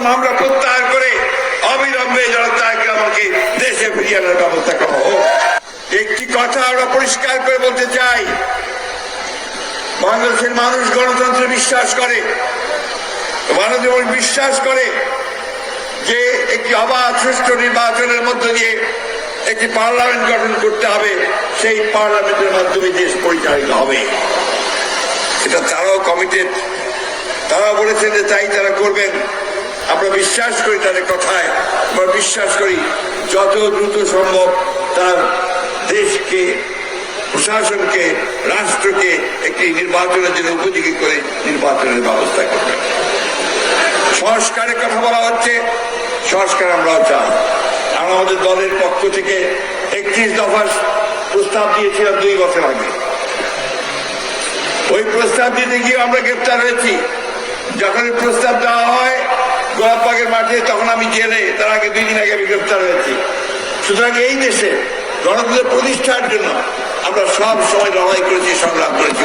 মামলা প্রত্যাহার করে অবিলম্বে জনতাকে আমাকে দেশে ফিরিয়ে আনার ব্যবস্থা করা। হোক একটি কথা আমরা পরিষ্কার করে বলতে চাই। বাংলাদেশের মানুষ গণতন্ত্রে বিশ্বাস করে। বাংলাদেশ বিশ্বাস করে যে একটি অবাধ সুষ্ঠু নির্বাচনের মধ্য দিয়ে একটি পার্লামেন্ট গঠন করতে হবে, সেই পার্লামেন্টের মাধ্যমে দেশ পরিচালিত হবে। এটা তারাও কমিটেড তারা বলেছেন যে তাই তারা করবেন। আমরা বিশ্বাস করি তাদের কথায়। আমরা বিশ্বাস করি যত দ্রুত সম্ভব তার দেশকে, প্রশাসনকে, রাষ্ট্রকে একটি নির্বাচনের জন্য উপযোগী করে নির্বাচনের ব্যবস্থা করবেন সংস্কারের কথা বলা হচ্ছে, সংস্কার আমরাও চাই। আমরা আমাদের দলের পক্ষ থেকে একত্রিশ দফার প্রস্তাব দিয়েছিলাম দুই বছর আগে। ওই প্রস্তাব দিতে গিয়ে আমরা গ্রেপ্তার হয়েছি। যখন প্রস্তাব দেওয়া হয় গোলাপবাগের মাঠে তখন আমি জেলে তার আগে দুই দিন আগে আমি গ্রেপ্তার হয়েছি। সুতরাং এই দেশে গণতন্ত্র প্রতিষ্ঠার জন্য আমরা সব সময় লড়াই করেছি, সংগ্রাম করেছি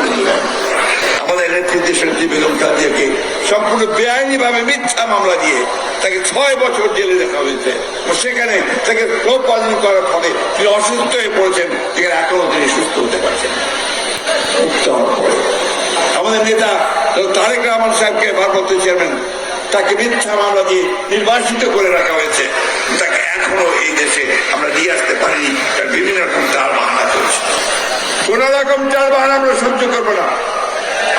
আমাদের নেত্রী দেশের যে বেগম খাদিয়াকে সম্পূর্ণ বেআইনি ভাবে মিথ্যা মামলা দিয়ে তাকে ছয় বছর জেলে রাখা হয়েছে। সেখানে তাকে প্রোপালন করার ফলে তিনি অসুস্থ হয়ে পড়েছেন, যেখানে এখনও তিনি সুস্থ হতে পারছেন। আমাদের নেতা তারেক রহমান সাহেবকে ভারপ্রাপ্ত চেয়ারম্যান তাকে মিথ্যা মামলা দিয়ে নির্বাসিত করে রাখা হয়েছে। তাকে এখনও এই দেশে আমরা নিয়ে আসতে পারিনি। তার বিভিন্ন রকম তার বাহানা চলছে। কোন রকম চার বাহানা আমরা সহ্য করব না।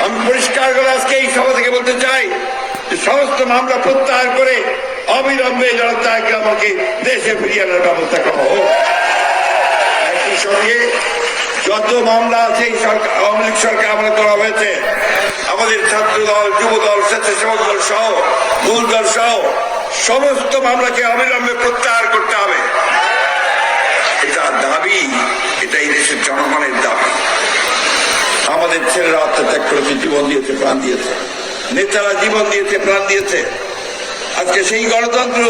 আমি পরিষ্কার করে আজকে এই সভা থেকে বলতে চাই সমস্ত মামলা প্রত্যাহার করে অবিলম্বে জনতাকে আমাকে দেশে ফিরিয়ে আনার ব্যবস্থা করা হোক। একই সঙ্গে যত মামলা আছে এই সরকার আওয়ামী লীগ সরকার আমলে করা হয়েছে আমাদের ছাত্র দল যুব দল স্বেচ্ছাসেবক দল সহ, মূল দল সহ, সমস্ত মামলাকে অবিলম্বে প্রত্যাহার করতে হবে। এটা দাবি এটা এই দেশের জনগণের দাবি। আমাদের ছেলেরা আত্মত্যাগ করেছে, জীবন দিয়েছে, প্রাণ দিয়েছে। নেতারা জীবন দিয়েছে, প্রাণ দিয়েছে। আজকে সেই গণতন্ত্র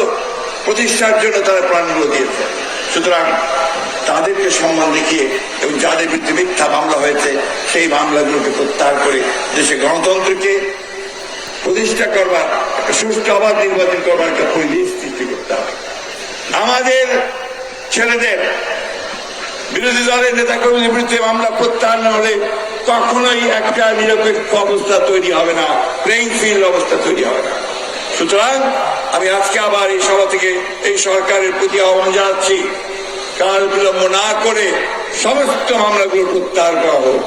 প্রতিষ্ঠার জন্য তারা প্রাণগুলো দিয়েছে। সুতরাং তাদেরকে সম্মান দেখিয়ে এবং যাদের বিরুদ্ধে মিথ্যা মামলা সেই মামলাগুলোকে প্রত্যাহার করে দেশে গণতন্ত্রকে প্রতিষ্ঠা করবার সুষ্ঠু অবাধ নির্বাচন করবার একটা পরিবেশ সৃষ্টি করতে হবে। আমাদের ছেলেদের বিরোধী দলের নেতা কর্মীদের বিরুদ্ধে মামলা প্রত্যাহার না হলে কখনোই একটা নিরপেক্ষ অবস্থা তৈরি হবে না প্লেইং ফিল্ড অবস্থা তৈরি হবে না। সুতরাং আমি আজকে আবার এই সভা থেকে এই সরকারের প্রতি আহ্বান জানাচ্ছি কাল বিলম্ব না করে সমস্ত মামলাগুলো প্রত্যাহার করা হোক।